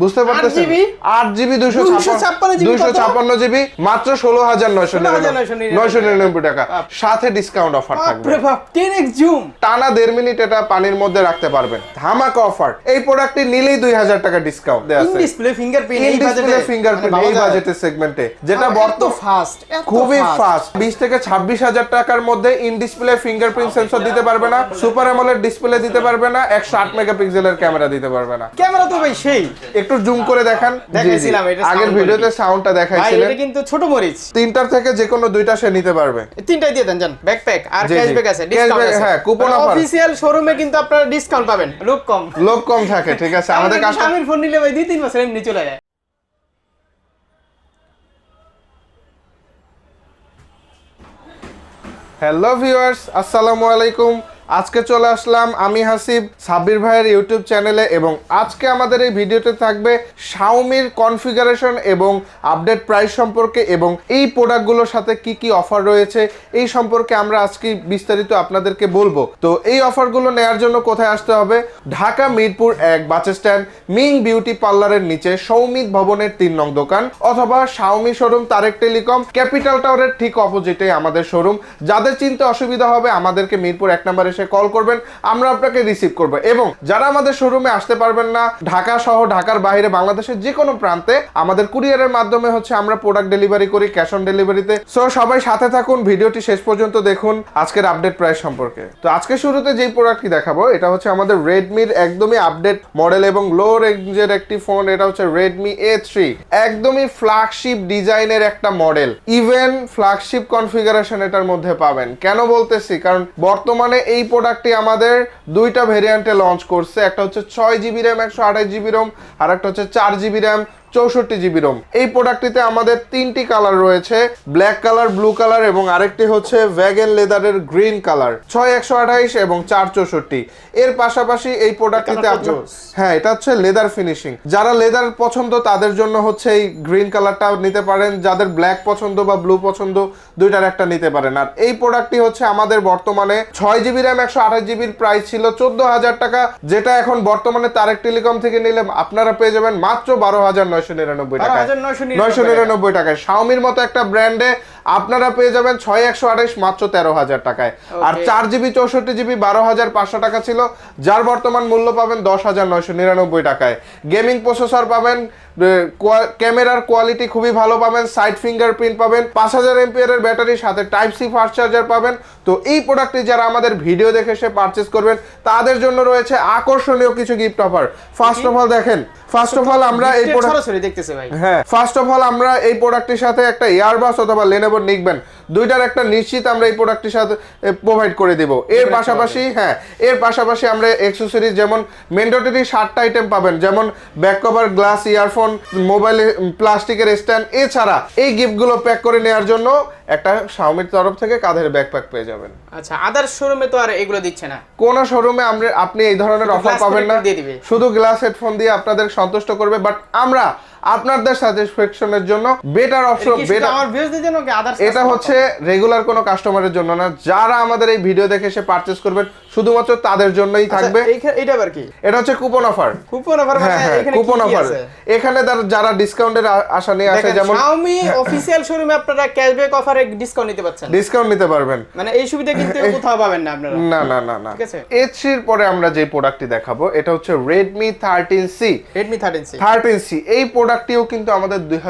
বুঝতে পারতেছেন? আট জিবি দুশো 256 দুশো ছাপ্পান্ন জিবি মাত্র ষোলো হাজার নয়শো নয়শো নিরানব্বই। টাকা। সাথে ডিসকাউন্ট অফার থাকবে। বাপরে বাপ 10x জুম টানা দেড় মিনিট এটা পানির মধ্যে রাখতে পারবেন। ধামাকা অফার এই প্রোডাক্টটি নিলেই দুই হাজার টাকা ডিসকাউন্ট দেওয়া আছে। ডিসপ্লে ফিঙ্গারপ্রিন্ট এই ডিসপ্লে ফিঙ্গারপ্রিন্ট এই বাজেটের সেগমেন্টে যেটা বর্ত ফাস্ট খুবই ফাস্ট বিশ থেকে ছাব্বিশ হাজার টাকার মধ্যে ইন ডিসপ্লে ফিঙ্গারপ্রিন্ট সেন্সর দিতে পারবে না। সুপার অ্যামোলেড ডিসপ্লে দিতে পারবে না। একশো আট মেগাপিক্সেলের ক্যামেরা দিতে পারবে না। ক্যামেরা তো ভাই সেই। একটু জুম করে দেখান। দেখাইছিলাম, এটা আগের ভিডিওতে। সাউন্ডটা ভাই দেখাইছিলেন। এটা কিন্তু ছোট মরিচ। তিনটার থেকে যে কোনো দুইটা সে নিতে পারবে। তিনটাই দিয়ে দেন জান ব্যাকপ্যাক আর। ক্যাশব্যাক আছে ডিসকাউন্ট আছে। হ্যাঁ, coupon offer। অফিশিয়াল শোরুমে কিন্তু আপনারা ডিসকাউন্ট পাবেন। লোক কম। লোক কম থাকে ঠিক আছে। আমাদের কাছে স্বামীর ফোন নিলে ভাই দুই তিন বছর এমনি চলে যায়। হ্যালো ভিউয়ার্স আসসালামু আলাইকুম। আজকে চলে আসলাম আমি হাসিব, সাব্বির ভাইয়ের ইউটিউব চ্যানেলে এবং আজকে আমাদের এই ভিডিওতে থাকবে শাওমির কনফিগারেশন এবং আপডেট প্রাইস সম্পর্কে এবং এই প্রোডাক্টগুলোর সাথে কি কি অফার রয়েছে, এই সম্পর্কে আমরা আজকে বিস্তারিত আপনাদেরকে বলব। তো এই অফারগুলো নেয়ার জন্য কোথায় আসতে হবে? ঢাকা মিরপুর এক বাস স্ট্যান্ড মিং বিউটি পার্লারের নিচে সৌমিত ভবনের তিন নং দোকান অথবা Xiaomi showroom Tareq telecom capital টাওয়ারের ঠিক অপোজিটে আমাদের শোরুম যাদের চিনতে অসুবিধা হবে আমাদেরকে মিরপুর এক নাম্বার এসে কল করবেন, আমরা আপনাকে রিসিভ করব। এবং যারা আমাদের শোরুমে আসতে পারবেন না, ঢাকা সহ ঢাকার বাইরে বাংলাদেশের যে কোনো প্রান্তে, আমাদের কুরিয়ারের মাধ্যমে হচ্ছে আমরা প্রোডাক্ট ডেলিভারি করি ক্যাশ অন ডেলিভারিতে সো সবাই সাথে থাকুন, ভিডিওটি শেষ পর্যন্ত দেখুন, আজকের আপডেট প্রাইস সম্পর্কে। তো আজকে শুরুতে যেই প্রোডাক্টটি দেখাবো, এটা হচ্ছে আমাদের রেডমির একদমই আপডেট মডেল এবং লো রেঞ্জের একটি ফোন এটা হচ্ছে রেডমি এ থ্রি একদমই ফ্ল্যাগশিপ ডিজাইনের একটা মডেল ইভেন ফ্ল্যাগশিপ কনফিগারেশন এটার মধ্যে পাবেন। কেন বলতেছি? কারণ বর্তমানে এই প্রোডাক্টটি আমাদের দুইটা ভেরিয়েন্টে লঞ্চ করছে। একটা হচ্ছে ছয় জিবি র্যাম একশো আঠাশ জিবি রোম আর একটা হচ্ছে চার জিবি র্যাম চৌষট্টি জিবি রোম। এই প্রোডাক্টটিতে আমাদের তিনটি কালার রয়েছে ব্ল্যাক কালার ব্লু কালার এবং আরেকটি হচ্ছে ভ্যাগেন লেদারের গ্রিন কালার ছয় একশো আঠাইশ এবং চার চৌষট্টি। এর পাশাপাশি এই প্রোডাক্টটিতে হ্যাঁ এটা হচ্ছে লেদার ফিনিশিং যারা লেদার পছন্দ তাদের জন্য হচ্ছে এই গ্রিন কালারটা নিতে পারেন। যাদের ব্ল্যাক পছন্দ বা ব্লু পছন্দ দুইটার একটা নিতে পারেন। আর এই প্রোডাক্টটি হচ্ছে আমাদের বর্তমানে ছয় জিবি র্যাম একশো আঠাশ জিবির প্রাইস ছিল চোদ্দ হাজার টাকা। যেটা এখন বর্তমানে তারেক টেলিকম থেকে নিলে আপনারা পেয়ে যাবেন মাত্র বারো হাজার নয়শো নিরানব্বই টাকা। নয়শো নিরানব্বই টাকায়। শাওমির মতো একটা ব্র্যান্ডে আপনারা পেয়ে যাবেন ছয় একশো আঠাশ মাত্র তেরো হাজার টাকায়। আর চার জিবি চৌষট্টি জিবি বারো হাজার পাঁচশো টাকা ছিল যার বর্তমান মূল্য পাবেন দশ হাজার নয়শো নিরানব্বই টাকায়। গেমিং প্রসেসর পাবেন ক্যামেরার কোয়ালিটি খুবই ভালো পাবেন সাইড ফিঙ্গারপ্রিন্ট পাবেন পাঁচ হাজার এমপিয়ারের ব্যাটারি সাথে টাইপ সি ফাস্ট চার্জার পাবেন। তো এই প্রোডাক্টটি যারা আমাদের ভিডিও দেখে সে পারচেস করবেন তাদের জন্য রয়েছে আকর্ষণীয় কিছু gift offer first of all দেখেন ফার্স্ট অফ অল আমরা এই প্রোডাক্ট সরাসরি দেখতেছে ভাই। হ্যাঁ ফার্স্ট অফ অল আমরা এই প্রোডাক্টটির সাথে একটা ইয়ারবাস অথবা লেনেভো নিকবেন দুইটার একটা নিশ্চিত আমরা এই প্রোডাক্টটির সাথে প্রোভাইড করে দিব। এর পাশাপাশি হ্যাঁ এর পাশাপাশি আমরা এক্সেসরিজ যেমন মেন্ডেটরি সাতটা আইটেম পাবেন যেমন back cover glass earphone mobile প্লাস্টিকের স্ট্যান্ড এছাড়া এই গিফটগুলো প্যাক করে নেওয়ার জন্য একটা শাওমির তরফ থেকে কাঁধের ব্যাকপ্যাক পেয়ে যাবেন। আচ্ছা আদার শোরুমে তো আর এগুলো দিচ্ছে না। কোন শোরুমে আমরা আপনি এই ধরনের অফার পাবেন না। শুধু গ্লাস হেডফোন দিয়ে আপনাদের সন্তুষ্ট করবে বাট আমরা আপনাদের স্যাটিসফ্যাকশনের জন্য বেটার অপশন এটা হচ্ছে রেগুলার কোনো কাস্টমারের জন্য না যারা আমাদের এই ভিডিও দেখে এসে পারচেজ করবেন শুধুমাত্র তাদের জন্যই আচ্ছা, থাকবে। এটা আর কি? এটা হচ্ছে কুপন অফার কুপন অফার মানে হ্যাঁ হ্যাঁ এখানে কুপন কি অফার এখানে যারা ডিসকাউন্টের আশা নিয়ে আসে যেমন Xiaomi অফিসিয়াল শোরুমে আপনারা ক্যাশব্যাক অফারে ডিসকাউন্ট নিতে পাচ্ছেন। ডিসকাউন্ট নিতে পারবেন। মানে এই সুবিধা কিন্তু কোথাও পাবেন না আপনারা। না না না না। ঠিক আছে। এইচসির পরে আমরা যে প্রোডাক্টটি দেখাবো এটা হচ্ছে thirteen C Redmi 13C thirteen C এই প্রোডাক্টটিও কিন্তু আমাদের দুই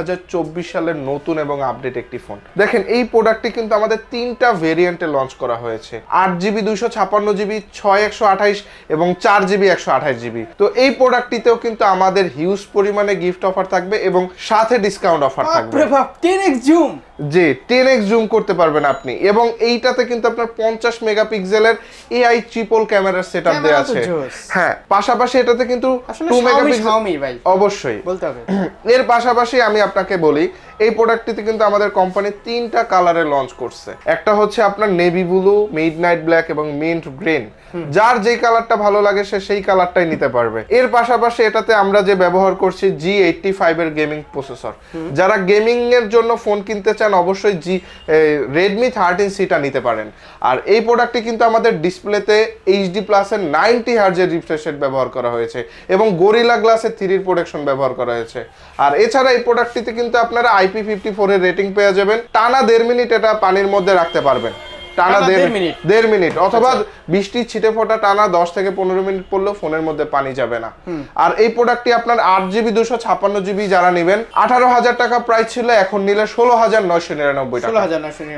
সালের নতুন এবং আপডেট একটি ফোন দেখেন এই প্রোডাক্টটি কিন্তু আমাদের তিনটা ভেরিয়েন্টে লঞ্চ করা হয়েছে। আট জিবি দুইশো ছাপান্ন জিবি ছয় একশো আঠাইশ এবং চার জিবি একশো আঠাইশ জিবি তো এই প্রোডাক্টটিতেও কিন্তু আমাদের হিউজ পরিমাণে গিফট অফার থাকবে এবং সাথে ডিসকাউন্ট অফার থাকবে। বাপরে বাপ 10x জুম জি টেন এক্স জুম করতে পারবেন আপনি এবং এইটাতে কিন্তু আপনার পঞ্চাশ মেগাপিক্সেলের এআই ট্রিপল ক্যামেরার সেট আপ দেওয়া আছে। হ্যাঁ পাশাপাশি এটাতে কিন্তু টু মেগাপিক্সেল অবশ্যই। বলতে হবে। এর পাশাপাশি আমি আপনাকে বলি এই প্রোডাক্টটিতে কিন্তু আমাদের কোম্পানি তিনটা কালারে লঞ্চ করছে। একটা হচ্ছে আপনার navy blue midnight black এবং মিন্ট গ্রিন যার যেই কালারটা ভালো লাগে সে সেই কালারটাই নিতে পারবে। এর পাশাপাশি এটাতে আমরা যে ব্যবহার করছি জি এইটটি গেমিং প্রসেসর যারা গেমিং এর জন্য ফোন কিনতে চান অবশ্যই জি রেডমি থার্টিন সিটা নিতে পারেন। আর এই প্রোডাক্টটি কিন্তু আমাদের ডিসপ্লেতে এইচডি প্লাসের নাইনটি হার্জের রিফ্রেশ রেট ব্যবহার করা হয়েছে এবং গরিলা গ্লাসের থ্রির প্রোটেকশন ব্যবহার করা হয়েছে। আর এছাড়া এই প্রোডাক্টটিতে কিন্তু আপনারা আইপি ফিফটি ফোরের রেটিং পেয়ে যাবেন। টানা দেড় মিনিট এটা পানির মধ্যে রাখতে পারবেন। টানা দেড় মিনিট। মিনিট অথবা বৃষ্টির ছিটে ফোটা টানা দশ থেকে পনেরো মিনিট পড়লেও ফোনের মধ্যে পানি যাবে না। আর এই প্রোডাক্টটি আপনার আট জিবি দুশো ছাপ্পান্ন জিবি যারা নেবেন আঠারো হাজার টাকা প্রাইস ছিল এখন নিলে ষোলো হাজার নয়শো নিরানব্বই টাকা।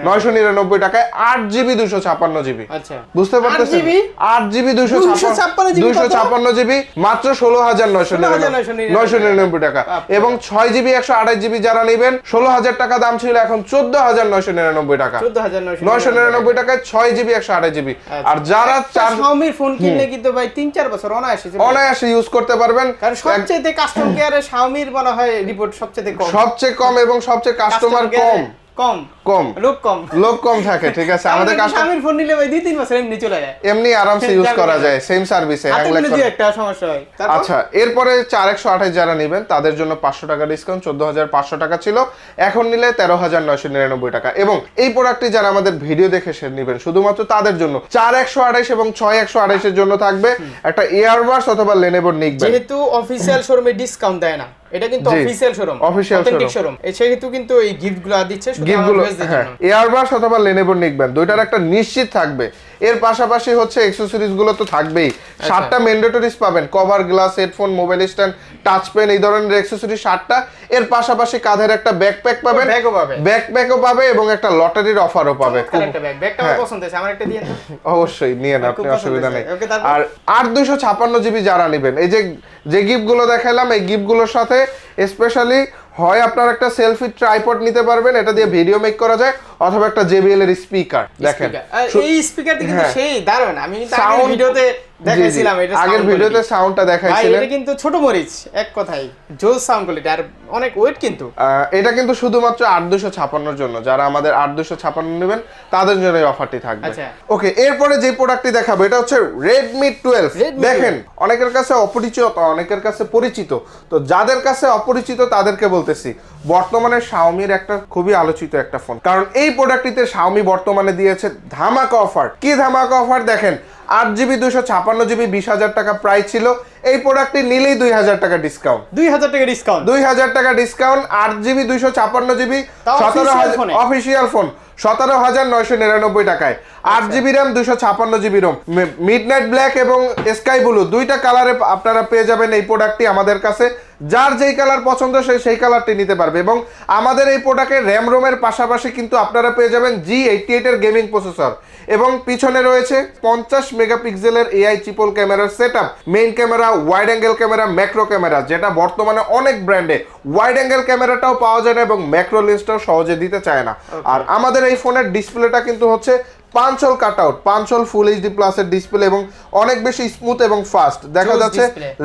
নয়শো নিরানব্বই। টাকায় আট জিবি দুশো ছাপ্পান্ন জিবি আচ্ছা। বুঝতে পারতেছেন? 8GB? আট জিবি দুশো 256 GB দুশো কত? ছাপ্পান্ন জিবি মাত্র ষোলো হাজার নয়শো 16,999 নয়শো নিরানব্বই। টাকা। এবং ছয় জিবি একশো আঠাশ জিবি যারা নেবেন ষোলো হাজার টাকা দাম ছিল এখন চোদ্দ হাজার নয়শো নিরানব্বই টাকা। নয়শো নয়শো নিরানব্বই টাকায় ছয় জিবি একশো আঠাশ জিবি আর যারা চার শাওমির ফোন কিনলে কিন্তু ভাই তিন চার বছর অনায়াসে চলে যাবে। অনায়াসে ইউজ করতে পারবেন। কারণ সবচেয়ে কাস্টম কেয়ারে শাওমির মনে হয় রিপোর্ট সবচেয়ে কম। সবচেয়ে কম এবং সবচেয়ে কাস্টমার Customer কম। care কম। কম। লোক কম। লোক কম থাকে ঠিক আছে। আমাদের কাস্টমার ফোন নিলে ভাই দুই তিন বছর এমনি চলে যায়। এমনি আরামসে ইউজ করা যায় সেম সার্ভিসে একটা সমস্যা হয়। আচ্ছা এরপরে চার একশো আঠাশ যারা নেবেন তাদের জন্য পাঁচশো টাকা ডিসকাউন্ট চোদ্দ হাজার পাঁচশো টাকা ছিল। এখন নিলে তেরো হাজার নয়শো নিরানব্বই টাকা। এবং এই প্রোডাক্টটি যারা আমাদের ভিডিও দেখে সে নেবেন শুধুমাত্র তাদের জন্য। চার একশো আঠাশ এবং ছয় একশো আঠাশের জন্য থাকবে একটা ইয়ারবাস অথবা লেনেবোর নিক যেহেতু অফিসিয়াল শোরুমে ডিসকাউন্ট দেয় না। এটা কিন্তু। Official showroom authentic. শোরুম সেহেতু কিন্তু এই দিচ্ছে গিফটগুলো viewers দের হ্যাঁ এয়ারবাস অথবা লেনেবোর নিক ব্যান্ড দুইটার একটা নিশ্চিত থাকবে এর পাশাপাশি হচ্ছে অ্যাক্সেসরিজগুলো তো থাকবেই আচ্ছা। সাতটা ম্যান্ডেটরিজ পাবেন cover glass headphone mobile stand touch pen এই ধরনের অ্যাক্সেসরি সাতটা এর পাশাপাশি কাঁধের একটা ব্যাকপ্যাক পাবেন ব্যাগও পাবে। ব্যাকপ্যাকও পাবে এবং একটা লটারির অফারও পাবে ব্যাগটা আমার হ্যাঁ। পছন্দ হয়েছে আমার একটা দিয়ে অবশ্যই নিয়ে নেন আপনি অসুবিধা নেই। আর আট দুইশো ছাপান্ন জিবি যারা নেবেন এই যে যে গিফটগুলো দেখাইলাম এই গিফটগুলোর সাথে স্পেশালি হয় আপনার একটা সেলফি ট্রাইপড নিতে পারবেন এটা দিয়ে ভিডিও মেক করা যায় অথবা একটা জেবিএল এর স্পিকার দেখেন এই স্পিকারটি কিন্তু হ্যাঁ। সেই দারুণ আমি কিন্তু ভিডিওতে। দেখাইছিলাম এটা আগের ভিডিওতে সাউন্ডটা দেখাইছিলেন এটা কিন্তু ছোট মরিচ এক কথাই জোস সাউন্ড কোয়ালিটি আর অনেক ওয়েট কিন্তু। এটা কিন্তু শুধুমাত্র আট দুশো ছাপান্নর জন্য। যারা আমাদের আট দুশো ছাপান্ন নেবেন তাদের জন্য এই অফারটি থাকবে। আচ্ছা। ওকে এরপরে যে প্রোডাক্টটি দেখাবো এটা হচ্ছে Redmi দেখেন অনেকের কাছে অপরিচিত অনেকের কাছে পরিচিত। তো যাদের কাছে অপরিচিত তাদেরকে বলতেছি বর্তমানে শাওমির একটা খুবই আলোচিত একটা ফোন কারণ এই প্রোডাক্টটিতে শাওমি বর্তমানে দিয়েছে ধামাকা অফার কি ধামাকা অফার দেখেন আট জিবি দুশো ছাপান্ন জিবি বিশ হাজার টাকা প্রাইস ছিল। এই প্রোডাক্টটি নিলেই দুই হাজার টাকা ডিসকাউন্ট দুই হাজার টাকা ডিসকাউন্ট দুই হাজার টাকা ডিসকাউন্ট আট জিবি দুইশো ছাপ্পান্ন জিবি সতেরো হাজার অফিসিয়াল ফোন সতেরো হাজার নয়শো নিরানব্বই টাকায়। আট জিবি র্যাম দুশো ছাপ্পান্ন GB ROM midnight black এবং স্কাই ব্লু দুইটা কালারে আপনারা পেয়ে যাবেন এই প্রোডাক্টটি আমাদের কাছে। যার যেই কালার পছন্দ সে সেই কালারটি নিতে পারবে এবং আমাদের এই প্রোডাক্টের র্যাম রোমের পাশাপাশি কিন্তু আপনারা পেয়ে যাবেন জি এইটটি এইটের গেমিং প্রসেসর এবং পিছনে রয়েছে পঞ্চাশ মেগাপিক্সেলের এআই চিপল ক্যামেরার set up main camera wide angle camera macro camera যেটা বর্তমানে অনেক ব্র্যান্ডে ওয়াইড অ্যাঙ্গেল ক্যামেরাটাও পাওয়া যায় না এবং ম্যাক্রো লেন্সটাও সহজে দিতে চায় না। আর আমাদের এই ফোনের ডিসপ্লেটা কিন্তু হচ্ছে punch hole cut out punch hole full HD প্লাসের ডিসপ্লে এবং অনেক বেশি স্মুথ এবং ফাস্ট দেখা যাচ্ছে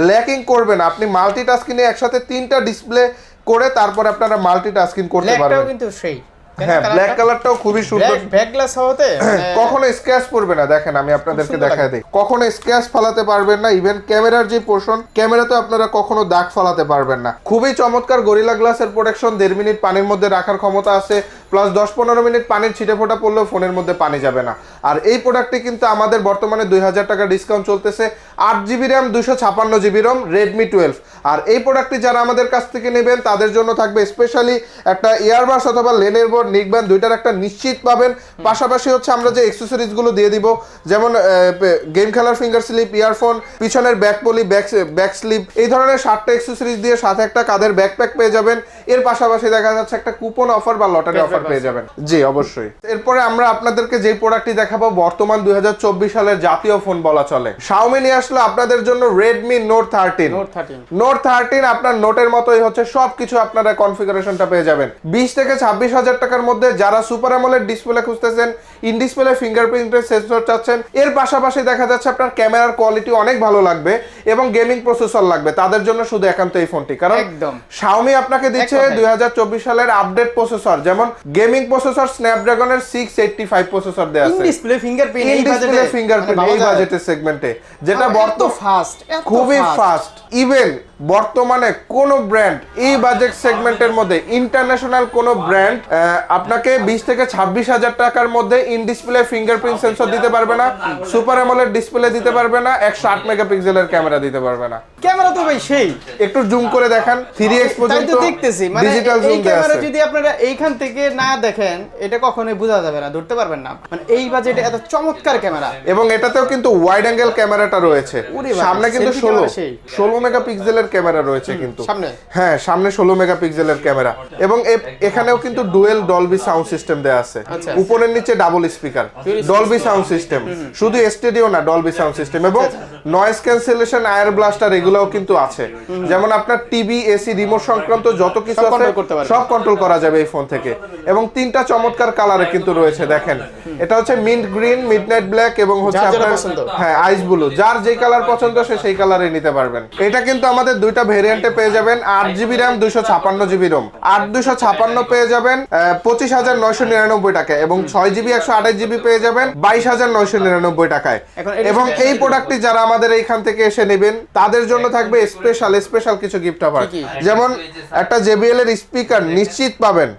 ল্যাকিং করবে না। আপনি মাল্টিটাস্কিংয়ে একসাথে তিনটা ডিসপ্লে করে তারপর আপনারা মাল্টিটাস্কিং করতে পারবেন। কিন্তু সেই। হ্যাঁ ব্ল্যাক কালারটাও খুবই সুন্দর। ব্যাক গ্লাস মানে কখনো স্ক্র্যাচ পড়বে না। দেখেন আমি আপনাদেরকে দেখায় দিই। কখনো স্ক্র্যাচ ফালাতে পারবেন না। ইভেন ক্যামেরার যে পোর্শন ক্যামেরাতে আপনারা কখনো দাগ ফালাতে পারবেন না। খুবই চমৎকার গরিলা গ্লাসের প্রোটেকশন দেড় মিনিট পানির মধ্যে রাখার ক্ষমতা আছে। প্লাস দশ পনেরো মিনিট পানির ছিটে ফোটা পড়লেও ফোনের মধ্যে পানি যাবে না। আর এই প্রোডাক্টটি কিন্তু আমাদের বর্তমানে দুই হাজার টাকা ডিসকাউন্ট চলতেছে। আট জিবি র্যাম দুশো ছাপান্ন জিবি রম রেডমি টুয়েলভ আর এই প্রোডাক্টটি যারা আমাদের কাছ থেকে নেবেন তাদের জন্য থাকবে স্পেশালি একটা ইয়ারবাস অথবা লেনের বোর্ড নিকব্যান্ড দুইটার একটা নিশ্চিত পাবেন। পাশাপাশি হচ্ছে আমরা যে অ্যাক্সেসরিজগুলো দিয়ে দিব যেমন গেম খেলার ফিঙ্গার স্লিপ ইয়ারফোন পিছনের back poly back back sleeve এই ধরনের সাতটা অ্যাক্সেসরিজ দিয়ে সাথে একটা কাঁধের ব্যাকপ্যাক পেয়ে যাবেন। এর পাশাপাশি দেখা যাচ্ছে একটা কুপন অফার বা লটারি অফার পেয়ে যাবেন। জি অবশ্যই। এরপরে আমরা আপনাদেরকে যে প্রোডাক্টটি দেখাবো বর্তমান দুই হাজার চব্বিশ সালের জাতীয় ফোন বলা চলে। শাওমি নিয়ে আসলো আপনাদের জন্য Redmi note thirteen note thirteen আপনার নোটের মতোই হচ্ছে সবকিছু আপনারা কনফিগারেশনটা পেয়ে যাবেন। বিশ থেকে ছাব্বিশ হাজার টাকার মধ্যে যারা সুপার অ্যামোলেড ডিসপ্লে খুঁজতেছেন ইন ডিসপ্লে ফিঙ্গারপ্রিন্টের সেন্সর চাচ্ছেন এর পাশাপাশি দেখা যাচ্ছে আপনার ক্যামেরার কোয়ালিটি অনেক ভালো লাগবে এবং গেমিং প্রসেসর লাগবে। তাদের জন্য শুধু একান্ত এই ফোনটি কারণ একদম। শাওমি আপনাকে দিচ্ছে কথায়। দুই সালের আপডেট প্রসেসর যেমন গেমিং প্রসেসর স্ন্যাপড্রাগনের সিক্স এইটটি ফাইভ প্রসেসর দেওয়া আছে। ডিসপ্লে ফিঙ্গারপ্রিন্ট ডিসপ্লে মানে ফিঙ্গারপ্রিন্ট এই বাজেটের সেগমেন্টে যেটা বর্ত ফাস্ট খুবই ফাস্ট ইভেন বর্তমানে কোন ব্র্যান্ড এই বাজেট সেগমেন্টের মধ্যে ইন্টারন্যাশনাল কোন ব্র্যান্ড আপনাকে বিশ থেকে ছাব্বিশ হাজার টাকার মধ্যে ইন ডিসপ্লে ফিঙ্গারপ্রিন্ট সেন্সর দিতে পারবে না সুপার অ্যামোলেড ডিসপ্লে দিতে পারবে না একশো আট মেগাপিক্সেলের ক্যামেরা দিতে পারবে না। ক্যামেরা তো ভাই সেই। একটু জুম করে দেখান থ্রি এক্স পর্যন্ত দেখতেছি মানে এই জুম ক্যামেরা যদি আপনারা এইখান থেকে না দেখেন এটা কখনোই বোঝা যাবে না ধরতে পারবেন না। মানে এই বাজেটে এত চমৎকার ক্যামেরা এবং এটাতেও কিন্তু ওয়াইড অ্যাঙ্গেল ক্যামেরাটা রয়েছে। সামনে কিন্তু ষোলো। ষোলো মেগাপিক্সেলের ক্যামেরা রয়েছে কিন্তু। সামনে? হ্যাঁ সামনে ষোলো মেগাপিক্সেলের ক্যামেরা। এবং এখানেও কিন্তু ডুয়েল ডলবি সাউন্ড সিস্টেম দেওয়া আছে। আচ্ছা। উপরের নিচে double speaker Dolby sound system শুধু স্টেডিও না ডলবি সাউন্ড সিস্টেম এবং আচ্ছা, নয়েজ ক্যান্সেলেশন আয়ার ব্লাস্টার এগুলোও কিন্তু আছে। যেমন আপনার টিভি এসি রিমোট সংক্রান্ত যত কিছু আছে। সব কন্ট্রোল করা যাবে এই ফোন থেকে। এবং তিনটা চমৎকার কালারে কিন্তু রয়েছে দেখেন। এটা হচ্ছে মিন্ট গ্রিন মিডনাইট ব্ল্যাক এবং হচ্ছে আপনার হ্যাঁ আইস ব্লু যার যে কালার পছন্দ সে সেই কালারে নিতে পারবেন। এটা কিন্তু আমাদের দুইটা ভেরিয়েন্টে পেয়ে যাবেন আট জিবি র্যাম দুইশো ছাপান্ন জিবি রোম আট দুশো ছাপান্ন পেয়ে যাবেন পঁচিশ হাজার নয়শো নিরানব্বই টাকায় এবং ছয় জিবি একশো আঠাশ জিবি পেয়ে যাবেন বাইশ হাজার নয়শো নিরানব্বই টাকায়। এবং এই প্রোডাক্টটি যারা আমাদের এইখান থেকে এসে নেবেন তাদের জন্য থাকবে স্পেশাল স্পেশাল কিছু গিফট অফার? যেমন একটা জেবিএল এর স্পিকার নিশ্চিত পাবেন।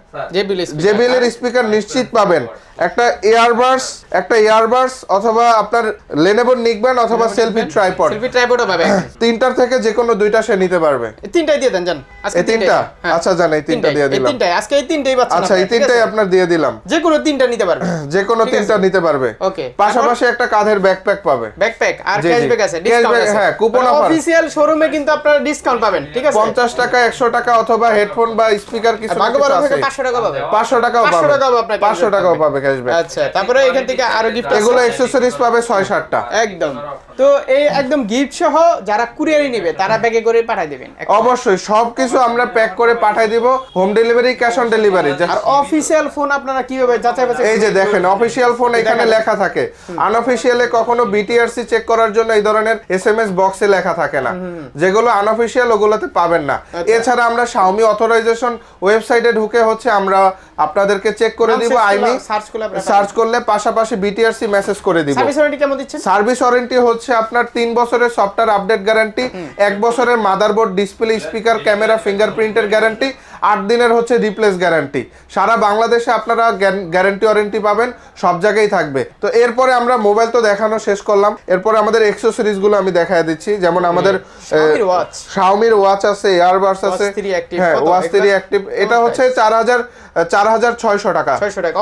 জেবিএল এর স্পিকার নিশ্চিত পাবেন। একটা এয়ারবাস একটা এয়ারবাস অথবা আপনার লেনেভো নিকবেন অথবা সেলফি ট্রাইপড সেলফি ট্রাইপডও পাবে তিনটার থেকে যে কোনো দুইটা সে নিতে পারবে। এই তিনটাই দিয়ে দেন জান। আজকে তিনটা? হ্যাঁ। আচ্ছা জান এই তিনটা দিয়ে এই দিলাম। তিনটাই। আজকে এই তিনটাই পাচ্ছেন আচ্ছা এই তিনটাই আপনার দিয়ে দিলাম। যে কোনো তিনটা নিতে পারবে যে কোনো তিনটা নিতে পারবে। ওকে। পাশাপাশি একটা কাঁধের ব্যাকপ্যাক পাবে। ব্যাকপ্যাক আর। ক্যাশব্যাক আছে ডিসকাউন্ট আছে। হ্যাঁ, কুপন offer। অফিশিয়াল শোরুমে কিন্তু আপনারা ডিসকাউন্ট পাবেন ঠিক আছে? পঞ্চাশ টাকা একশো টাকা অথবা হেডফোন বা স্পিকার কিছু আছে। 500 টাকা পাবে। পাঁচশো টাকাও 500 পাবে। টাকাও আপনার পাঁচশো cashback টাকাও পাবে। ক্যাশব্যাক আচ্ছা তারপরে এখান থেকে আরও গিফট এগুলো অ্যাক্সেসরিজ পাবে ছয় সাতটা একদম। তো এই একদম গিফট সহ যারা কুরিয়ারে নেবে তারা ব্যাগে করে পাঠিয়ে দেবেন। অবশ্যই সবকিছু আমরা প্যাক করে পাঠাই দিব home delivery cash on delivery R official phone আপনারা কীভাবে যাচাই বাছাই এই যে দেখেন অফিসিয়াল ফোন এখানে লেখা থাকে। আনঅফিসিয়ালে কখনো বিটিআরসি চেক করার জন্য এই ধরনের এসএমএস বক্সে লেখা থাকে না। যেগুলো আনঅফিসিয়াল ওগুলোতে পাবেন না। আচ্ছা। এছাড়া আমরা শাওমি অথরাইজেশন ওয়েবসাইটে ঢুকে হচ্ছে আমরা আপনাদেরকে চেক করে দিব আইমি সার্চ করলে আপনারা সার্চ করলে পাশাপাশি বিটিআরসি মেসেজ করে দিব। সার্ভিস ওয়ারেন্টি কেমন দিচ্ছেন? সার্ভিস ওয়ারেন্টি হচ্ছে আপনার তিন বছরের সফটওয়্যার আপডেট গ্যারান্টি এক বছরের মাদারবোর্ড ডিসপ্লে স্পিকার ক্যামেরা ফিঙ্গারপ্রিন্টের গ্যারান্টি আট দিনের হচ্ছে রিপ্লেস গ্যারান্টি সারা বাংলাদেশে আপনারা গ্যারান্টি ওয়ারেন্টি পাবেন সব জায়গায় থাকবে। তো এরপরে আমরা মোবাইল তো দেখানো শেষ করলাম। এরপরে আমাদের এক্সেসরিজগুলো আমি দেখায় দিচ্ছি। যেমন আমাদের শাওমির ওয়াচ আছে এয়ারবাডস আছে। Watch 3 active হ্যাঁ ওয়াচ থ্রি অ্যাক্টিভ এটা হচ্ছে চার হাজার চার হাজার ছয়শো টাকা। 600 টাকা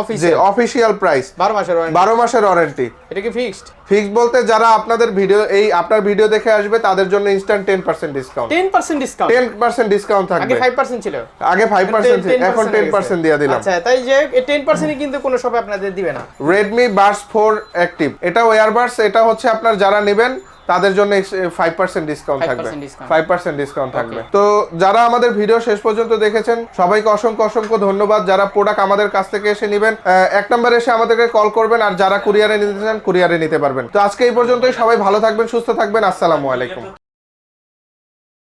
অফিসিয়াল প্রাইস 12 মাসের বারো মাসের ওয়ারেন্টি এটা কি ফিক্সড ফিক্স বলতে যারা আপনাদের ভিডিও এই আপনার ভিডিও দেখে আসবে তাদের জন্য instant ten percent discount 10% discount ten percent discount আগে থাকবে 5% ছিল? আগে ফাইভ পার্সেন্ট 10% এখন হয়ে টেন গেছে। পার্সেন্ট দিয়ে দিলাম। আচ্ছা তাই যে এই 10% কিন্তু কোনো শপে আপনাদের দিবে না। রেডমি বার্স ফোর অ্যাক্টিভ এটা ওয়ারবাডস এটা হচ্ছে আপনার যারা নেবেন তাদের জন্য ফাইভ পার্সেন্ট ডিসকাউন্ট থাকবে। ফাইভ পার্সেন্ট ডিসকাউন্ট থাকবে। তো যারা আমাদের ভিডিও শেষ পর্যন্ত দেখেছেন সবাইকে অসংখ্য অসংখ্য ধন্যবাদ। যারা প্রোডাক্ট আমাদের কাছ থেকে এসে নেবেন এক নম্বর এসে আমাদেরকে কল করবেন আর যারা কুরিয়ারে নিতে চান কুরিয়ারে নিতে পারবেন। তো আজকে এই পর্যন্তই। সবাই ভালো থাকবেন সুস্থ থাকবেন। আসসালামু আলাইকুম।